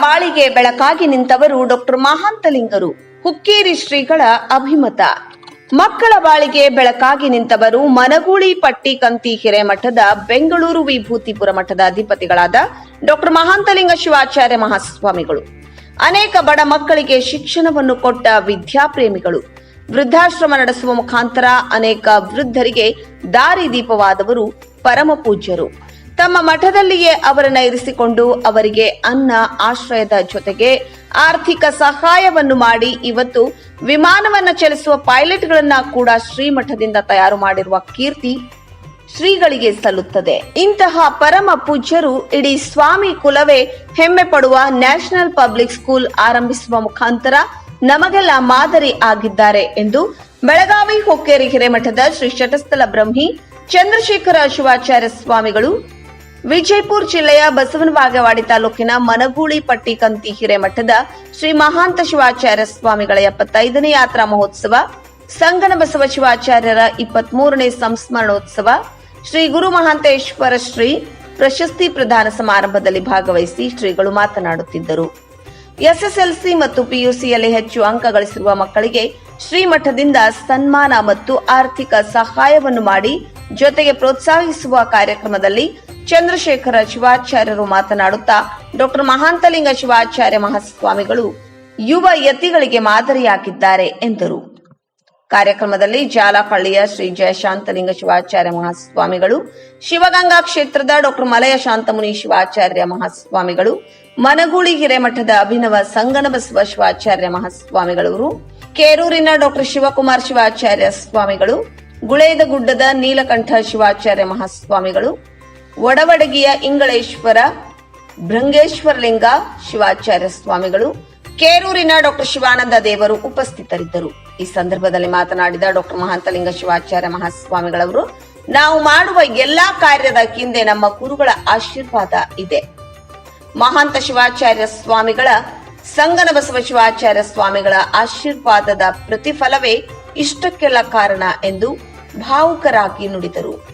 ಬಾಳಿಗೆ ಬೆಳಕಾಗಿ ನಿಂತವರು ಡಾಕ್ಟರ್ ಮಹಾಂತಲಿಂಗರು ಹುಕ್ಕೇರಿ ಶ್ರೀಗಳ ಅಭಿಮತ. ಮಕ್ಕಳ ಬಾಳಿಗೆ ಬೆಳಕಾಗಿ ನಿಂತವರು ಮನಗೂಳಿ ಪಟ್ಟಿ ಕಂತಿ ಹಿರೇಮಠದ ಬೆಂಗಳೂರು ವಿಭೂತಿಪುರ ಮಠದ ಅಧಿಪತಿಗಳಾದ ಡಾಕ್ಟರ್ ಮಹಾಂತಲಿಂಗ ಶಿವಾಚಾರ್ಯ ಮಹಾಸ್ವಾಮಿಗಳು. ಅನೇಕ ಬಡ ಮಕ್ಕಳಿಗೆ ಶಿಕ್ಷಣವನ್ನು ಕೊಟ್ಟ ವಿದ್ಯಾಪ್ರೇಮಿಗಳು. ವೃದ್ಧಾಶ್ರಮ ನಡೆಸುವ ಮುಖಾಂತರ ಅನೇಕ ವೃದ್ಧರಿಗೆ ದಾರಿದೀಪವಾದವರು ಪರಮ ಪೂಜ್ಯರು. ತಮ್ಮ ಮಠದಲ್ಲಿಯೇ ಅವರನ್ನ ಇರಿಸಿಕೊಂಡು ಅವರಿಗೆ ಅನ್ನ ಆಶ್ರಯದ ಜೊತೆಗೆ ಆರ್ಥಿಕ ಸಹಾಯವನ್ನು ಮಾಡಿ ಇವತ್ತು ವಿಮಾನವನ್ನ ಚಲಿಸುವ ಪೈಲಟ್ಗಳನ್ನ ಕೂಡ ಶ್ರೀಮಠದಿಂದ ತಯಾರು ಮಾಡಿರುವ ಕೀರ್ತಿ ಶ್ರೀಗಳಿಗೆ ಸಲ್ಲುತ್ತದೆ. ಇಂತಹ ಪರಮ ಪೂಜ್ಯರು ಇಡೀ ಸ್ವಾಮಿ ಕುಲವೇ ಹೆಮ್ಮೆ ಪಡುವ ನ್ಯಾಷನಲ್ ಪಬ್ಲಿಕ್ ಸ್ಕೂಲ್ ಆರಂಭಿಸುವ ಮುಖಾಂತರ ನಮಗೆಲ್ಲ ಮಾದರಿ ಆಗಿದ್ದಾರೆ ಎಂದು ಬೆಳಗಾವಿ ಹೊಕ್ಕೇರಿ ಹಿರೇಮಠದ ಶ್ರೀ ಶಟಸ್ಥಲ ಬ್ರಹ್ಮಿ ಚಂದ್ರಶೇಖರ ಶಿವಾಚಾರ್ಯ ಸ್ವಾಮಿಗಳು ವಿಜಯಪುರ ಜಿಲ್ಲೆಯ ಬಸವನ ಬಾಗೇವಾಡಿ ತಾಲೂಕಿನ ಮನಗೂಳಿ ಪಟ್ಟಿ ಕಂತಿ ಹಿರೇಮಠದ ಶ್ರೀ ಮಹಾಂತ ಶಿವಾಚಾರ್ಯ ಸ್ವಾಮಿಗಳ ಎಪ್ಪತ್ತೈದನೇ ಯಾತ್ರಾ ಮಹೋತ್ಸವ, ಸಂಗನ ಬಸವ ಶಿವಾಚಾರ್ಯರ ಇಪ್ಪತ್ಮೂರನೇ ಸಂಸ್ಮರಣೋತ್ಸವ, ಶ್ರೀ ಗುರು ಮಹಾಂತೇಶ್ವರ ಶ್ರೀ ಪ್ರಶಸ್ತಿ ಪ್ರದಾನ ಸಮಾರಂಭದಲ್ಲಿ ಭಾಗವಹಿಸಿ ಶ್ರೀಗಳು ಮಾತನಾಡುತ್ತಿದ್ದರು. ಎಸ್ಎಸ್ಎಲ್ಸಿ ಮತ್ತು ಪಿಯುಸಿಯಲ್ಲಿ ಹೆಚ್ಚು ಅಂಕ ಗಳಿಸಿರುವ ಮಕ್ಕಳಿಗೆ ಶ್ರೀಮಠದಿಂದ ಸನ್ಮಾನ ಮತ್ತು ಆರ್ಥಿಕ ಸಹಾಯವನ್ನು ಮಾಡಿ ಜೊತೆಗೆ ಪ್ರೋತ್ಸಾಹಿಸುವ ಕಾರ್ಯಕ್ರಮದಲ್ಲಿ ಚಂದ್ರಶೇಖರ ಶಿವಾಚಾರ್ಯರು ಮಾತನಾಡುತ್ತಾ ಡಾಕ್ಟರ್ ಮಹಾಂತಲಿಂಗ ಶಿವಾಚಾರ್ಯ ಮಹಾಸ್ವಾಮಿಗಳು ಯುವ ಯತಿಗಳಿಗೆ ಮಾದರಿಯಾಗಿದ್ದಾರೆ ಎಂದರು. ಕಾರ್ಯಕ್ರಮದಲ್ಲಿ ಜಾಲಪಳ್ಳಿಯ ಶ್ರೀ ಜಯಶಾಂತಲಿಂಗ ಶಿವಾಚಾರ್ಯ ಮಹಾಸ್ವಾಮಿಗಳು, ಶಿವಗಂಗಾ ಕ್ಷೇತ್ರದ ಡಾಕ್ಟರ್ ಮಲಯ ಶಾಂತಮುನಿ ಶಿವಾಚಾರ್ಯ ಮಹಾಸ್ವಾಮಿಗಳು, ಮನಗೂಳಿ ಹಿರೇಮಠದ ಅಭಿನವ ಸಂಗನಬಸವ ಶಿವಾಚಾರ್ಯ ಮಹಾಸ್ವಾಮಿಗಳವರು, ಕೇರೂರಿನ ಡಾಕ್ಟರ್ ಶಿವಕುಮಾರ್ ಶಿವಾಚಾರ್ಯ ಸ್ವಾಮಿಗಳು, ಗುಳೇದಗುಡ್ಡದ ನೀಲಕಂಠ ಶಿವಾಚಾರ್ಯ ಮಹಾಸ್ವಾಮಿಗಳು ಒಡವಡಗಿಯ ಇಂಗಳೇಶ್ವರ ಭೃಂಗೇಶ್ವರಲಿಂಗ ಶಿವಾಚಾರ್ಯ ಸ್ವಾಮಿಗಳು, ಕೇರೂರಿನ ಡಾಕ್ಟರ್ ಶಿವಾನಂದ ದೇವರು ಉಪಸ್ಥಿತರಿದ್ದರು. ಈ ಸಂದರ್ಭದಲ್ಲಿ ಮಾತನಾಡಿದ ಡಾಕ್ಟರ್ ಮಹಾಂತಲಿಂಗ ಶಿವಾಚಾರ್ಯ ಮಹಾಸ್ವಾಮಿಗಳವರು, ನಾವು ಮಾಡುವ ಎಲ್ಲಾ ಕಾರ್ಯದ ಹಿಂದೆ ನಮ್ಮ ಗುರುಗಳ ಆಶೀರ್ವಾದ ಇದೆ. ಮಹಾಂತ ಶಿವಾಚಾರ್ಯ ಸ್ವಾಮಿಗಳ, ಸಂಗನ ಬಸವ ಶಿವಾಚಾರ್ಯ ಸ್ವಾಮಿಗಳ ಆಶೀರ್ವಾದದ ಪ್ರತಿಫಲವೇ ಇಷ್ಟಕ್ಕೆಲ್ಲ ಕಾರಣ ಎಂದು ಭಾವುಕರಾಗಿ ನುಡಿದರು.